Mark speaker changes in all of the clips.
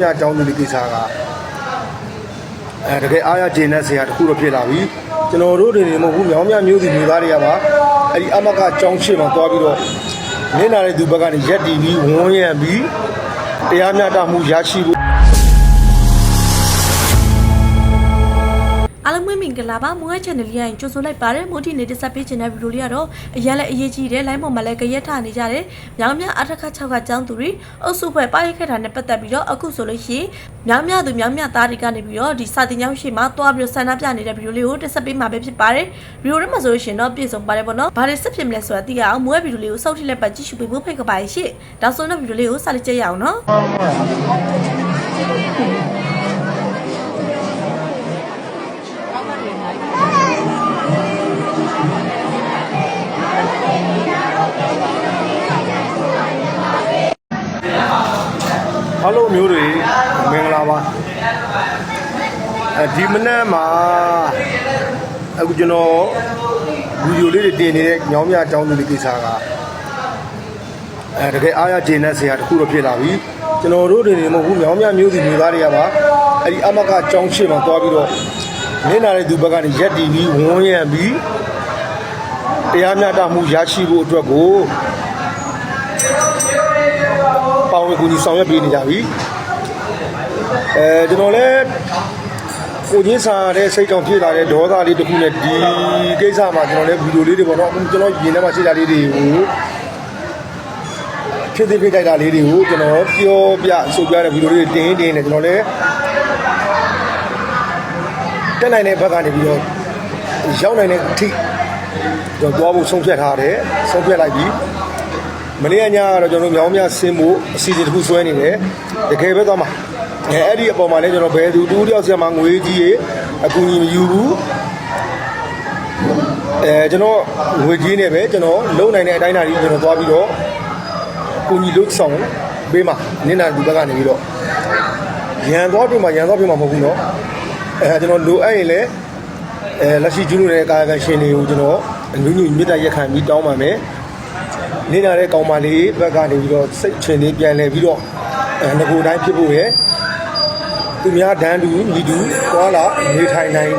Speaker 1: မြအကြောင်းသူတွေကိစ္စကအဲတကယ်အားရကျေနပ်စရာတစ်ခုတော့ဖြစ်လာပြီကျွန်တော်တို့တွေနေမဟုတ်ဘူးမြောင်းမြမျိုးစီမျိုးသားတွေကပါအဲ့ဒီအမကအကြောင်းရှေ့မှာသွားပြီးတော့နင်းလာတဲ့သူဘက်ကနေရက်တီပြီးဝန်းရံပြီးတရားမျှတမှုရရှိဖို့
Speaker 2: အားလုံးမင်္ဂလာပါမွေး channel လေးရင်ကြိုဆိုလိုက်ပါတယ်မိုးတီနေတက်ဆက်ပေးခြင်းတဲ့ဗီဒီယိုလေးကတော့အရင်လည်းအရေးကြီးတယ်လိုင်းပေါ်မှာလည်းကြရက်ထနေကြတယ်မြောင်မြအထက်ခ6ကကျောင်းသူတွေအုပ်စုဖွဲ့ပါရိုက်ခဲ့တာနဲ့ပတ်သက်ပြီးတော့အခုဆိုလို့ရှိရင်မြောင်မြသူမြောင်မြသားတွေကနေပြီးတော့ဒီစာတင်ကျောင်းရှိမှတွားပြီးတော့ဆန္ဒပြနေတဲ့ဗီဒီယိုလေးကိုတက်ဆက်ပေးမှာပဲဖြစ်ပါတယ်ဗီဒီယိုထဲမှာဆိုလို့ရှိရင်တော့ပြည့်စုံပါတယ်ပေါ့နော်ဘာတွေဆက်ဖြစ်မလဲဆိုတာသိရအောင်မွေးဗီဒီယိုလေးကိုစောင့်ကြည့်လိုက်ပါကြည့်ရှုပေးဖို့ဖိတ်ကပါရှင့်ဒါဆိုတော့ဗီဒီယိုလေးကိုစလိုက်ကြရအောင်နော်
Speaker 1: အားလုံးမျိုးတွေမင်္ဂလာပါအဲဒီမနေ့မှာအခုကျွန်တော်ဗီဒီယိုလေးတွေတင်နေတဲ့ညောင်းမြအကြောင်းသူတွေကိစ္စကအဲတကယ်အားရကျေနပ်စရာတစ်ခုတော့ဖြစ်လာပြီကျွန်တော်တို့တွေနေမဟုတ်ဘူးညောင်းမြမျိုးစီမျိုးသားတွေကပါအဲ့ဒီအမကအကြောင်းရှေ့မှာသွားပြီးတော့နင်းလာတဲ့သူဘက်ကနေရက်တီပြီးဝန်းရံပြီးတရားမျှတမှုရရှိဖို့အတွက်ကိုပါ ဝင်ကူညီဆောင်ရွက်ပေးနေကြပြီအဲကျွန်တော်လည်းကိုချင်းစာတဲ့စိတ်ကြောင့်ဖြစ်လာတဲ့ဒေါသလေးတစ်ခုနဲ့ဒီကိစ္စမှာကျွန်တော်လည်းဗီဒီယိုလေးတွေပေါ့နော်အခုကျွန်တော်ရင်ထဲမှာရှိတာလေးတွေကိုဖြစ်သေးဖြစ်ကြိုက်တာလေးတွေကိုကျွန်တော်ပြောပြဆိုပြတဲ့ဗီဒီယိုလေးတွေတင်းတင်းနဲ့ကျွန်တော်လည်းတက်နိုင်တဲ့ဘက်ကနေပြီးတော့ရောက်နိုင်တဲ့အထိကျွန်တော်သွားဖို့ဆုံးဖြတ်ထားတယ်ဆုံးဖြတ်လိုက်ပြီ မနေ့ကညကတော့ကျွန်တော်တို့မြောင်းမြဆင်းဖို့အစီအစဉ်တစ်ခုဆွဲနေတယ်တကယ်ပဲသွားမှာအဲအဲ့ဒီအပေါ်မှာလည်းကျွန်တော်ဘယ်သူတူတယောက်ဆီမှာငွေကြီးရေအကူအညီမယူဘူးအဲကျွန်တော်ငွေကြီးနဲ့ပဲကျွန်တော်လုံနိုင်တဲ့အတိုင်းအတာကြီးကျွန်တော်သွားပြီးတော့ကူညီလို့ဆောင်ပေးမှာနင်းနာဒီဘက်ကနေပြီးတော့ရန်သွားပြင်မှာရန်သွားပြင်မှာမဟုတ်ဘူးเนาะအဲကျွန်တော်လိုအပ်ရင်လည်းအဲလက်ရှိကျူးလို့တဲ့ကာယကံရှင်တွေကိုကျွန်တော်အနုညွမြစ်တာရက်ခံပြီးတောင်းပါမယ် နေလာတဲ့ကောင်မလေးဘက်ကနေပြီးတော့စိတ်ချင်လေးပြန်လဲပြီးတော့အဲငကိုတိုင်းဖြစ်ဖို့ရယ်သူများဒန်းတူညီတူသွားလာနေထိုင်နိုင်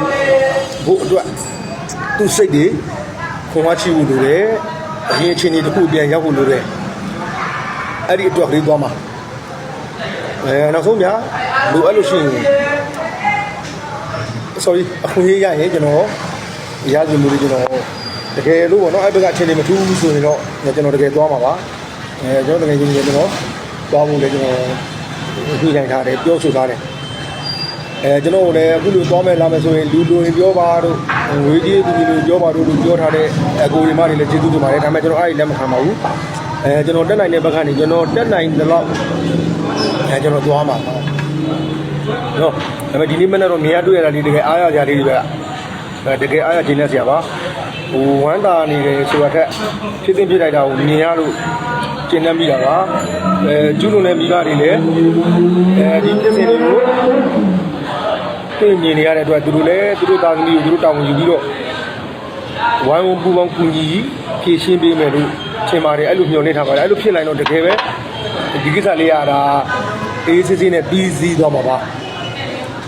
Speaker 1: ဖို့အတွက်သူစိတ်တွေခွန်အားချဖို့လိုတယ်အရင်အချိန်တွေတစ်ခုပြန်ရောက်ဖို့လိုတယ်အဲ့ဒီအတွက်ကလေးသွားမှာအဲနောက်ဆုံးများလိုအပ်လို့ရှိရင် sorry အခွင့်အရေးရရင်ကျွန်တော်ရရမှုတွေကျွန်တော် တကယ်လို့ပေါ့နော်အဲ့ဘက်ကအချိန်တွေမထူးဘူးဆိုရင်တော့ကျွန်တော်တကယ်သွားမှာပါအဲကျွန်တော်တကယ်ချင်းကျွန်တော်သွားဖို့လည်းကျွန်တော်ဖြေနိုင်ထားတယ်ပြောဆိုထားတယ်အဲကျွန်တော်လည်းအခုလိုသွားမယ်လာမယ်ဆိုရင်လူလူရင်ပြောပါတော့ငွေကြီးသူလူပြောပါတော့လို့ပြောထားတဲ့အကိုဒီမတွေလည်းကျေးဇူးတင်ပါတယ်ဒါပေမဲ့ကျွန်တော်အဲ့ဒီလက်မခံပါဘူးအဲကျွန်တော်တက်နိုင်တဲ့ဘက်ကနေကျွန်တော်တက်နိုင်တဲ့လောက်အဲကျွန်တော်သွားမှာပါနော်ဒါပေမဲ့ဒီနေ့မနေ့တော့မြင်ရတွေ့ရတာဒီတကယ်အားရကြလေးတွေပဲအဲတကယ်အားရခြင်းနဲ့ဆရာပါ ဟိုဝမ်းတာနေတယ်ဆိုတာထက်ဖြစ်သိဖြစ်လိုက်တာကိုမြင်ရလို့ကျင့်တတ်မိတာပါအဲကျူးလွန်တဲ့မိဘတွေလည်းအဲဒီဖြစ်စဉ်တွေကိုသိမြင်နေရတဲ့အတွက်သူတို့လည်းသူတို့တာသမီကိုသူတို့တာဝန်ယူပြီးတော့ဝိုင်းဝန်းပူပေါင်းကူညီဖြည့်ရှင်းပေးမယ်လို့ထင်ပါတယ်အဲ့လိုမျှော်လင့်ထားပါတယ်အဲ့လိုဖြစ်နိုင်တော့တကယ်ပဲဒီကိစ္စလေးရတာအေးစစ်စစ်နဲ့ပြီးစီးသွားမှာပါ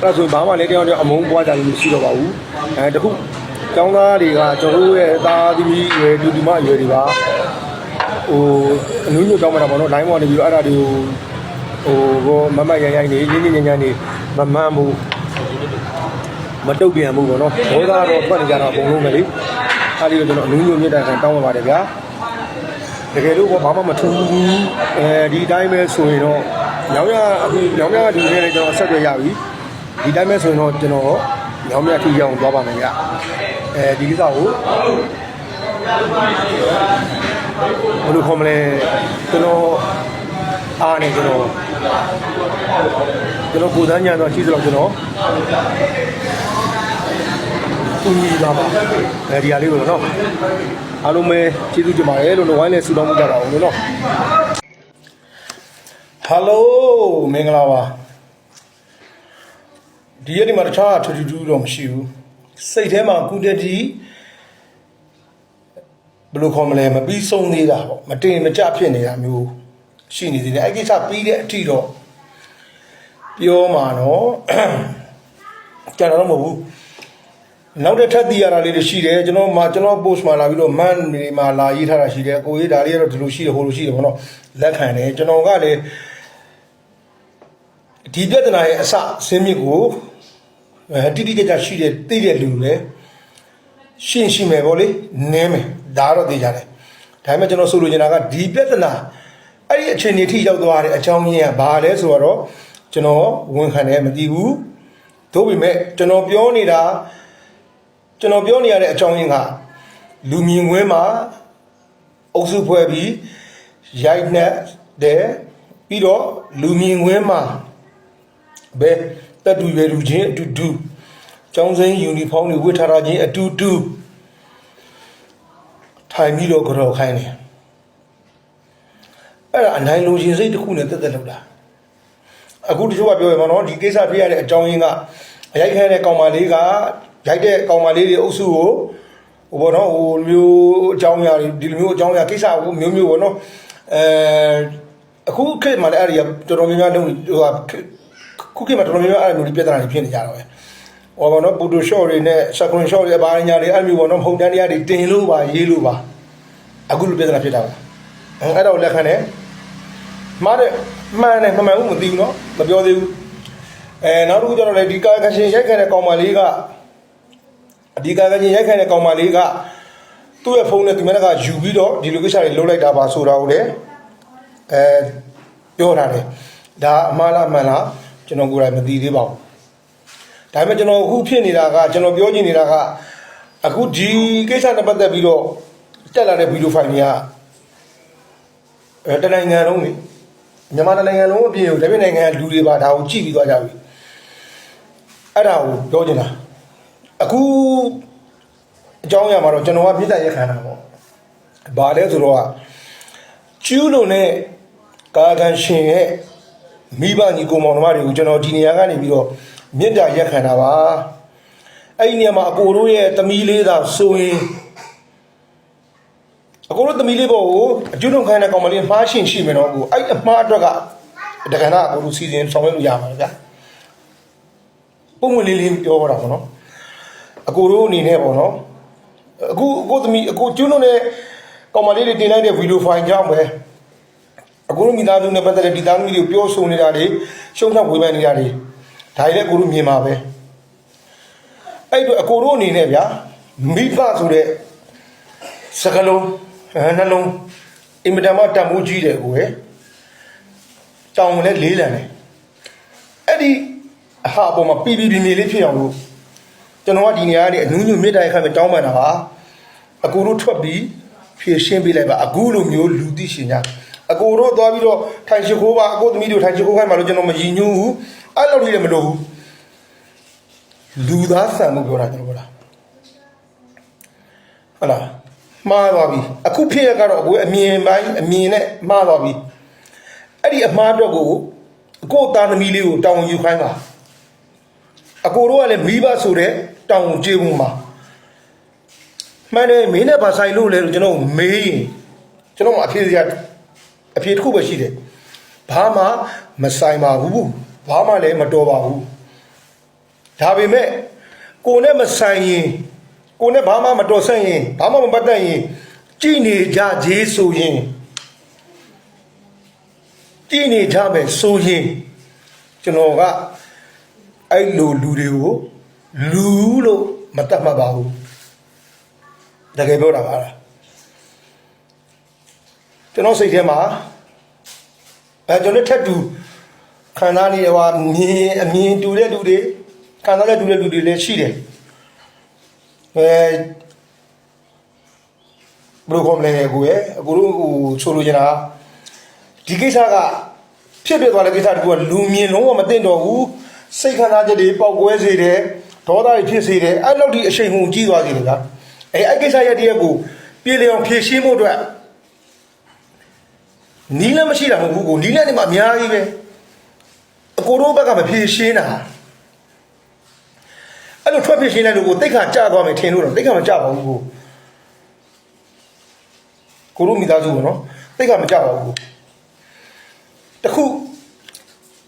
Speaker 1: အဲ့ဒါဆိုဘာမှလည်းတယောက်တယောက်အမုန်းပွားကြလို့မရှိတော့ပါဘူးအဲတခု ကျောင်းသားတွေကကျွန်တော်တို့ရဲ့သားသမီးရွယ်လူဒီမရွယ်တွေပါဟိုအနုညွတ်တောင်းမှတာပေါ့နော် line ပေါ်နေပြီးတော့အဲ့ဒါတွေကိုဟိုဘောမမတ်ရရိုင်းနေရင်းရင်းညံ့ညံ့နေမမှန်ဘူးမတုတ်ပြန်ဘူးပေါ့နော်ဘောသားတော့ထွက်နေကြတော့အကုန်လုံးပဲလေအဲ့ဒီတော့ကျွန်တော်အနုညွတ်မြတ်တာခံတောင်းပါပါတယ်ဗျာတကယ်လို့ဘာမှမထူးဘူးအဲဒီအတိုင်းပဲဆိုရင်တော့ညောင်ရအခုညောင်ရကဒီနေ့လည်းကျွန်တော်အဆက်အသွယ်ရပြီဒီတိုင်းပဲဆိုရင်တော့ကျွန်တော် ညောင်မြတ်ထီရောက်သွားပါမယ်ဗျအဲဒီကိစ္စကိုဘယ်လိုခေါ်မလဲကျွန်တော်အားနေကျွန်တော်ကျွန်တော်ကိုယ်တန်းညာတော့ရှိသလောက်ကျွန်တော်ကူညီပါပါအဲဒီဟာလေးကိုတော့အားလုံးပဲကျေးဇူးတင်ပါတယ်လို့ဝိုင်းလဲဆူတောင်းမှုကြပါအောင်လို့နော်ဟယ်လိုမင်္ဂလာပါ ဒီရက်ဒီမှာတခြားထူးထူးထူးတော့မရှိဘူးစိတ်ထဲမှာကုတတိဘယ်လိုခေါ်မလဲမပြီးဆုံးသေးတာပေါ့မတင်မကြဖြစ်နေတာမျိုးရှိနေသေးတယ်အဲ့ကိစ္စပြီးတဲ့အထိတော့ပြောမှာနော်ကျွန်တော်တော့မဟုတ်ဘူးနောက်တစ်ထပ်တည်ရတာလေးတွေရှိတယ်ကျွန်တော်မှာကျွန်တော် post မှာလာပြီးတော့ man တွေမှာလာရေးထားတာရှိတယ်ကိုကြီးဒါလေးကတော့ဒီလိုရှိတယ်ဟိုလိုရှိတယ်ဘောနော်လက်ခံတယ်ကျွန်တော်ကလည်းဒီပြဿနာရဲ့အစဆင်းမြစ်ကို အဲတိတိကျကျရှိတယ်သိတဲ့လူလည်းရှင်းရှိမယ်ဗောလေနင်းမယ်ဒါကတော့သိကြတယ်ဒါပေမဲ့ကျွန်တော်ဆိုလိုချင်တာကဒီပြဿနာအဲ့ဒီအခြေအနေထိရောက်သွားတဲ့အကြောင်းရင်းကဘာလဲဆိုတော့ကျွန်တော်ဝန်ခံတယ်မသိဘူးတို့ပေမဲ့ကျွန်တော်ပြောနေတာကျွန်တော်ပြောနေရတဲ့အကြောင်းရင်းကလူမြင်ကွင်းမှာအုပ်စုဖွဲ့ပြီးရိုက်နှက်တယ်ပြီးတော့လူမြင်ကွင်းမှာဘယ် တက်တူရွယ်လူချင်းအတူတူကျောင်းစိမ်းယူနီဖောင်းတွေဝတ်ထားတာချင်းအတူတူထိုင်ပြီးတော့ကြော်ခိုင်းတယ်အဲ့ဒါအနိုင်လိုချင်စိတ်တစ်ခုနဲ့တက်တက်လောက်တာအခုတချို့ကပြောရမှာနော်ဒီကိစ္စဖြစ်ရတဲ့အကြောင်းရင်းကအရိုက်ခဲတဲ့ကောင်မလေးကရိုက်တဲ့ကောင်မလေးတွေအုပ်စုကိုဟိုဘောနော်ဟိုမျိုးအကြောင်းအရာတွေဒီလိုမျိုးအကြောင်းအရာကိစ္စကိုမျိုးမျိုးဘောနော်အဲအခုခေတ်မှာလည်းအဲ့ဒီတော်တော်များများလုံးဟိုဟာ ခုခေတ်မှာတော်တော်များများအဲ့လိုမျိုးပြဿနာတွေဖြစ်နေကြတော့ပဲဟောပါတော့ပူတိုရှော့တွေနဲ့စကွန်ရှော့တွေအပိုင်းညာတွေအဲ့မျိုးပေါ့နော်မဟုတ်တန်းတရားတွေတင်လို့ပါရေးလို့ပါအခုလိုပြဿနာဖြစ်တာပါအဲ့ဒါကိုလက်ခံတယ်မှားတယ်မှန်တယ်မမှန်ဘူးမသိဘူးနော်မပြောသေးဘူးအဲနောက်တစ်ခုကျတော့လေဒီကာကရှင်ရိုက်ခံတဲ့ကောင်မလေးကအဒီကာကရှင်ရိုက်ခံတဲ့ကောင်မလေးကသူ့ရဲ့ဖုန်းနဲ့သူမကယူပြီးတော့ဒီလိုကိစ္စတွေလုပ်လိုက်တာပါဆိုတာကိုလေအဲပြောထားတယ်ဒါအမှားလားမှန်လား ကျွန်တော်ကိုယ်တိုင်မသိသေးပါဘူးဒါပေမဲ့ကျွန်တော်အခုဖြစ်နေတာကကျွန်တော်ပြောချင်နေတာကအခုဒီကိစ္စနဲ့ပတ်သက်ပြီးတော့တက်လာတဲ့ဗီဒီယိုဖိုင်တွေကအဲတနိုင်ငံလုံးနေမြန်မာတစ်နိုင်ငံလုံးအပြင်ကိုတပြည့်နိုင်ငံလူတွေပါဒါကိုကြည့်ပြီးသွားကြပြီအဲ့ဒါကိုပြောချင်တာအခုအကြောင်းအရာမှာတော့ကျွန်တော်ကပြစ်ဒဏ်ရက်ခံတာပေါ့ဘာလဲဆိုတော့ကျူးလုံနဲ့ကာကန်ရှင်ရဲ့ မိဘညီကိုမောင်နှမတွေကိုကျွန်တော်ဒီနေရာကနေပြီးတော့မြင့်တာရက်ခံတာပါအဲ့ဒီနေရာမှာအကိုတို့ရဲ့သမီးလေးသာဆိုရင်အကိုတို့သမီးလေးပေါ့ကိုအကျွလုံခိုင်းတဲ့ကောင်မလေးမှားရှင်ရှိမယ်တော့ကိုအဲ့အမှားအတွက်ကတက္ကနာအကိုတို့စီစဉ်ဆောင်ရွက်လို့ရမှာဗျာပုံမလေးလေးပြောတာပေါ့နော်အကိုတို့အနေနဲ့ပေါ့နော်အခုအကိုသမီးအကိုကျွလုံတဲ့ကောင်မလေးတွေတင်လိုက်တဲ့ဗီဒီယိုဖိုင်ကြောင့်ပဲ အကိုတို့မိသားစုနဲ့ပတ်သက်တဲ့ဒီသားသမီးတွေကိုပြောဆိုနေတာတွေရှုံးချဝေဖန်နေတာတွေဒါတွေလည်းအကိုတို့မြင်ပါပဲအဲ့တော့အကိုတို့အနေနဲ့ဗျာမိဘဆိုတဲ့စကလုံးအဲနှလုံးအင်မတန်မှတန်ဖိုးကြီးတယ်ကိုယ်ကြောင်လည်းလေးလံတယ်အဲ့ဒီအဟာအပေါ်မှာပြည်ပြည်ပြင်းပြင်းလေးဖြစ်အောင်လို့ကျွန်တော်ကဒီနေရာကနေအနူးညွတ်မြစ်တိုင်ခိုင်မှာတောင်းပန်တာပါအကူတို့ထွက်ပြီးဖြည့်ရှင်းပေးလိုက်ပါအခုလိုမျိုးလူသိရှင်ကြ အကူတို့သွားပြီးတော့ထိုင်ရှိခိုးပါအကူသမီးတို့ထိုင်ရှိခိုးခိုင်းပါလို့ကျွန်တော်မယဉ်ညူးဘူးအဲ့လိုကြီးလည်းမလုပ်ဘူးလူသားဆန်မှုပြောတာကျွန်တော်ပြောတာဟုတ်လားမှားသွားပြီအခုဖြစ်ရကတော့အကိုအမြင်ပိုင်းအမြင်နဲ့မှားသွားပြီအဲ့ဒီအမှားအတွက်ကိုအကိုသားသမီးလေးကိုတောင်းယူခိုင်းပါအကိုတို့ကလည်းမိဘဆိုတဲ့တောင်းကျေးမှုမှာမှန်တယ်မင်းနဲ့ဗာဆိုင်လို့လေလို့ကျွန်တော်မေးရင်ကျွန်တော်အဖြေစရာ အဖြေတစ်ခုပဲရှိတယ်ဘာမှမဆိုင်ပါဘူးဘာမှလည်းမတော်ပါဘူးဒါပေမဲ့ကိုနဲ့မဆိုင်ရင်ကိုနဲ့ဘာမှမတော်ဆက်ရင်ဘာမှမပတ်သက်ရင်ကြည်နေကြသေးဆိုရင်ကြည်နေကြမယ်ဆိုရင်ကျွန်တော်ကအဲ့လိုလူတွေကိုလူလို့မတတ်မှတ်ပါဘူးတကယ်ပြောတာပါလား ကျွန်တော်စိတ်ထဲမှာအဲကျွန်တော်ထက်တူခံစားနေရပါမြင်အမြင်တူတဲ့လူတွေခံစားတဲ့တူတဲ့လူတွေလည်းရှိတယ်အဲဘယ်လိုကောမလဲကိုရဲ့အကိုတို့ဟိုဆိုလိုချင်တာဒီကိစ္စကဖြစ်ပြသွားတဲ့ကိစ္စတကူကလူမြင်လုံးဝမသိတော့ဘူးစိတ်ခံစားချက်တွေပေါက်ကွဲစေတယ်ဒေါသတွေဖြစ်စေတယ်အဲ့လောက်ဒီအရှိန်ဟုန်ကြီးသွားစေတယ်ဗျာအဲအဲ့ကိစ္စရဲ့တည်းကိုပြေလျောင်ဖြည့်ရှင်းဖို့အတွက် နီးလည်းမရှိတာမဟုတ်ဘူးကိုနီးလည်းနေမှာအများကြီးပဲအကိုတို့ဘက်ကမဖြည့်ရှင်းတာအဲ့လိုထွက်ဖြည့်ရှင်းလိုက်လို့ကိုတိတ်ခါကြာသွားမယ်ထင်လို့တော့တိတ်ခါမကြာပါဘူးကိုကိုတို့မိသားစုကနော်တိတ်ခါမကြာပါဘူးကိုတခု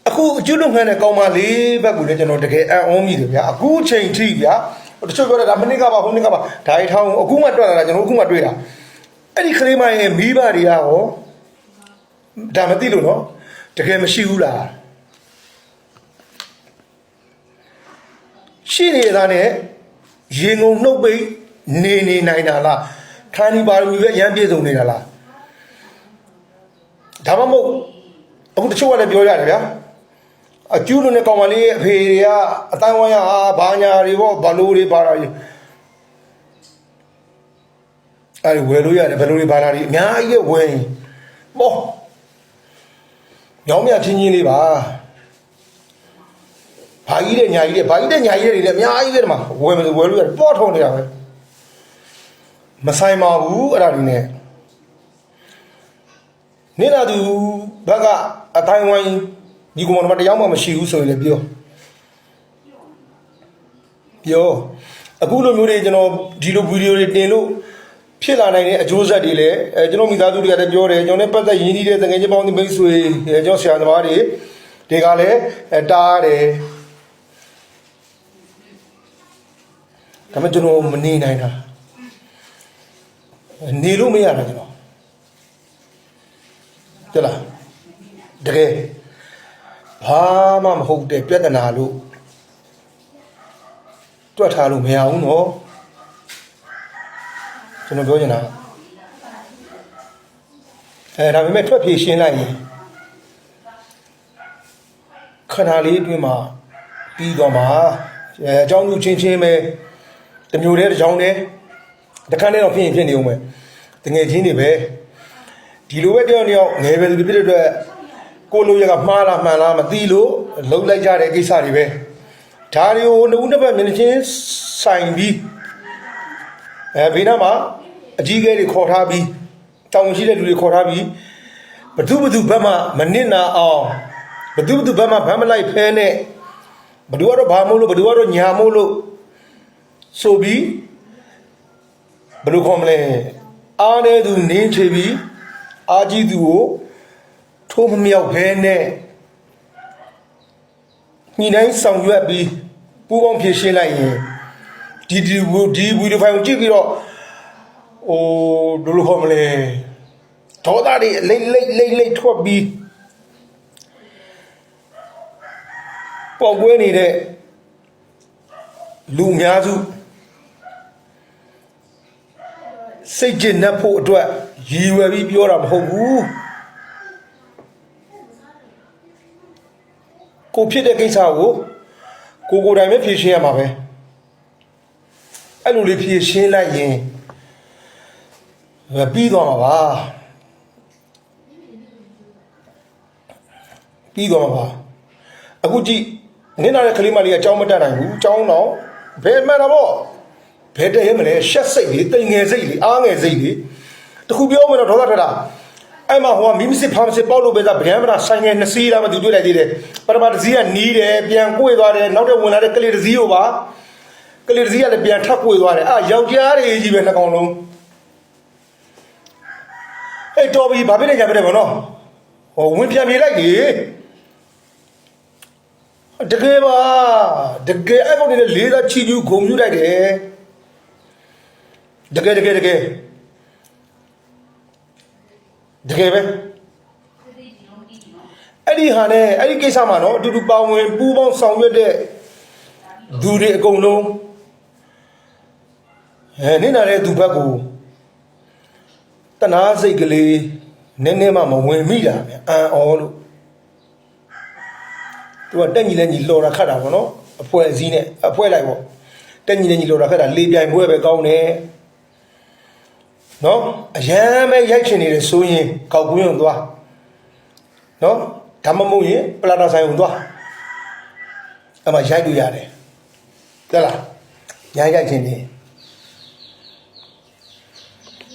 Speaker 1: အအခုအကျွတ်လုံခံတဲ့ကောင်းမလေးဘက်ကလည်းကျွန်တော်တကယ်အံ့ဩမိတယ်ဗျာအခုချိန်ထိဗျာတချို့ပြောတယ်ဒါမနစ်ကပါဟိုနစ်ကပါဒါရီထောင်းအခုမှတွေ့လာတာကျွန်တော်အခုမှတွေ့တာအဲ့ဒီကလေးမရဲ့မိဘတွေကရော ဒါမသိလို့နော်တကယ်မရှိဘူးလားရှိနေတာနဲ့ရေငုံနှုတ်ပိတ်နေနေနိုင်တာလားခန္ဒီပါရမီပဲအရန်ပြည့်စုံနေတာလားဒါမှမဟုတ်အခုတချို့ကလည်းပြောရတယ်ဗျာအကျူးလို့နဲ့ကောင်မလေးရဲ့အဖေတွေကအတိုင်းဝိုင်းကအာဘာညာတွေပေါ့ဘလို့တွေပါတာကြီးအဲ့ဒီဝယ်လို့ရတယ်ဘယ်လိုတွေပါတာကြီးအများကြီးရဲ့ဝယ်ပေါ့ ညောင်းမြချင်းချင်းလေးပါဘာကြီးတဲ့ညာကြီးတဲ့ဘာကြီးတဲ့ညာကြီးတဲ့တွေလည်းအများကြီးပဲဒီမှာဝယ်မလို့ဝယ်လို့ရတယ်ပေါ့ထုံနေတာပဲမဆိုင်ပါဘူးအဲ့ဒါတွေနဲ့နေတာသူဘက်ကအတိုင်းဝိုင်းဒီကောင်မတရားမှမရှိဘူးဆိုရင်လည်းပြောပြောအခုလိုမျိုးတွေကျွန်တော်ဒီလိုဗီဒီယိုတွေတင်လို့ ဖြစ်လာနိုင်တဲ့အကျိုးဆက်တွေလည်းအဲကျွန်တော်မိသားစုတွေကလည်းပြောတယ်ကျွန်တော်နဲ့ပတ်သက်ရင်းနှီးတဲ့တကယ်ချင်းပေါင်းဒီမိတ်ဆွေအဲကျွန်တော်ဆရာသမားတွေတွေကလည်းအဲတားတယ်ဒါပေမဲ့ကျွန်တော်မနေနိုင်တာနေလို့မရတာကျွန်တော်တလားတကယ်ဘာမှမဟုတ်တဲ့ပြဿနာလို့တွက်ထားလို့မရဘူးနော် ကျွန်တော်ပြောချင်တာအဲဒါပေမဲ့ထွက်ပြေးရှင်းလိုက်ရင်ခဏလေးအတွင်းမှာပြီးတော့မှာအဲအကြောင်းလူချင်းချင်းပဲတစ်မျိုးတည်းတစ်ကြောင်းတည်းတစ်ခါနဲ့တော့ဖြစ်ရင်ဖြစ်နေအောင်ပဲတငယ်ချင်းတွေပဲဒီလိုပဲတယောက်တယောက်ငယ်ပဲလူတွေဖြစ်တဲ့အတွက်ကိုလိုရကမှားလားမှန်လားမသိလို့လှုပ်လိုက်ကြတဲ့ကိစ္စတွေပဲဒါတွေကိုနှစ်ဦးနှစ်ဖက်မျက်နှာချင်းဆိုင်ပြီး အဲဘေးနားမှာအကြီးကဲတွေခေါ်ထားပြီးတောင်းရှိတဲ့လူတွေခေါ်ထားပြီးဘသူဘသူဘက်မှမနစ်နာအောင်ဘသူဘသူဘက်မှဗမ်းမလိုက်ဖဲနဲ့ဘသူကတော့ဘာမို့လို့ဘသူကတော့ညာမို့လို့ဆိုပြီးဘယ်လိုခေါ်မလဲအားတဲ့သူနင်းချပြီးအာကြီးသူကိုထိုးမမြောက်ဖဲနဲ့ညီတိုင်းဆောင်ရွက်ပြီးပူပေါင်းဖြည့်ရှင်းလိုက်ရင် ဒီဒီဝဒီဝီဒီဖိုင်ကိုကြည့်ပြီးတော့ဟိုဘယ်လိုခေါ်မလဲဒေါသတွေလိမ့်လိမ့်လိမ့်လိမ့်ထွက်ပြီးပေါက်ကွဲနေတဲ့လူအများစုစိတ်ကျဉ်နှက်ဖို့အတွက်ရည်ရွယ်ပြီးပြောတာမဟုတ်ဘူးကိုဖြစ်တဲ့ကိစ္စကိုကိုကိုယ်တိုင်ပဲဖြေရှင်းရမှာပဲ အဲ့လိုလေးဖြေရှင်းလိုက်ရင်ပြီးသွားမှာပါပြီးသွားမှာပါအခုကြည့်နင်းလာတဲ့ကလေးမလေးကအကြောင်းမတက်နိုင်ဘူးအကြောင်းတော့ဘယ်မှန်တော့ဗောဘယ်တည်းရဲမလဲရှက်စိတ်လေးတိမ်ငယ်စိတ်လေးအားငယ်စိတ်လေးတခုပြောမယ်တော့ဒေါသထတာအဲ့မှာဟိုကမိမစစ်ဖာမစစ်ပေါက်လို့ပဲသားဗျမ်းမနာဆိုင်ငယ်နှစ်စီးလားမသိတွေ့လိုက်သေးတယ်ပထမတစ်စီးကနီးတယ်ပြန်ကိုွေသွားတယ်နောက်တော့ဝင်လာတဲ့ကလေးတစ်စီးကိုပါ ကလေးတစ်စီးကလည်းပြန်ထပ်ကိုွေသွားတယ်အာယောက်ျားတွေကြီးပဲနှစ်ကောင်လုံးအဲ့တော်ပြီဘာဖြစ်နေကြပြီလဲဗောနော်ဟိုဝင်ပြန်ပြေးလိုက်လေတကယ်ပါတကယ်အဲ့ကောင်တွေလေးသားချီကျူးဂုံပြူလိုက်တယ်တကယ်တကယ်တကယ်တကယ်ပဲအဲ့ဒီဟာနဲ့အဲ့ဒီကိစ္စမှာနော်အတူတူပါဝင်ပူးပေါင်းဆောင်ရွက်တဲ့သူတွေအကုန်လုံး အဲနေနာတဲ့သူဘက်ကိုတနာစိတ်ကလေးနည်းနည်းမှမဝင်မိတာဗျအံ့ဩလို့သူကတက်ညီလဲညီလော်တာခတ်တာပေါ့နော်အဖွဲအစည်းနဲ့အဖွဲလိုက်ပေါ့တက်ညီလဲညီလော်တာခတ်တာလေးပြိုင်ပွဲပဲကောင်းတယ်နော်အရန်ပဲရိုက်ချင်နေတယ်ဆိုရင်ကောက်ကွင်းုံသွားနော်ဒါမှမဟုတ်ရင်ပလာတာဆိုင်ုံသွားအမှရိုက်လို့ရတယ်ကြလားညာရိုက်ချင်တယ်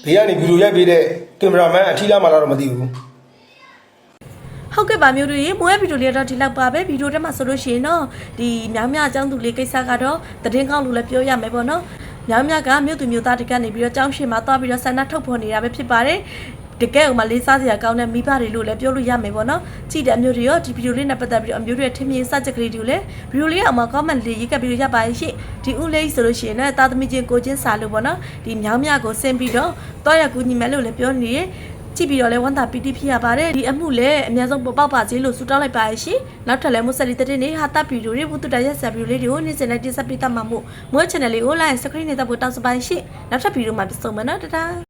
Speaker 1: ဘေးကနေဗီဒီယိုရိုက်ပေးတဲ့ကင်မရာမန်အထီးလာမှလာတော့မသိဘူး
Speaker 2: ဟုတ်ကဲ့ပါမျိုးတို့ရေမွေးဗီဒီယိုလေးတော့ဒီလောက်ပါပဲဗီဒီယိုထဲမှာဆိုလို့ရှိရင်တော့ဒီမြောင်မြအကြောင်းသူလေးကိစ္စကတော့သတင်းကောင်းလို့လည်းပြောရမယ်ပေါ့နော်မြောင်မြကမြို့သူမြို့သားတွေကနေပြီးတော့ကြောင်းရှိမှာသွားပြီးတော့ဆန္ဒထုတ်ဖော်နေတာပဲဖြစ်ပါတယ် တကယ်ဥမာလေးစားစရာကောင်းတဲ့မိဘတွေလို့လည်းပြောလို့ရမယ်ပေါ့နော်ကြည့်တဲ့အမျိုးတွေရောဒီဗီဒီယိုလေးနဲ့ပတ်သက်ပြီးတော့အမျိုးတွေထင်မြင်စချက်ကလေးတွေကိုလည်းဗီဒီယိုလေးကအမှာ comment လေးရေးကပ်ပြီးတော့ရပါရဲ့ရှင့်ဒီဦးလေးဆိုလို့ရှိရင်လည်းတာသမီချင်းကိုချင်းစာလို့ပေါ့နော်ဒီမြောင်းမြကိုဆင်းပြီးတော့တော့ရကူညီမယ်လို့လည်းပြောနေရကြည့်ပြီးတော့လဲဝမ်းသာပီတိဖြစ်ရပါတယ်ဒီအမှုလည်းအများဆုံးပေါ်ပေါက်ပါစေလို့ဆုတောင်းလိုက်ပါရရှင်နောက်ထပ်လည်းမွတ်ဆက်လီတဲ့နေဟာတပ်ဗီဒီယိုတွေဘုသူတရရက်ဆက်ဗီဒီယိုလေးတွေကိုနေ့စဉ်နဲ့တင်ဆက်ပေးတတ်မှာမို့မွေး channel လေးကို like subscribe နဲ့တပ်ဖို့တောင်းစပါရှင်နောက်ထပ်ဗီဒီယိုမှာပြန်ဆုံမယ်နော်တတား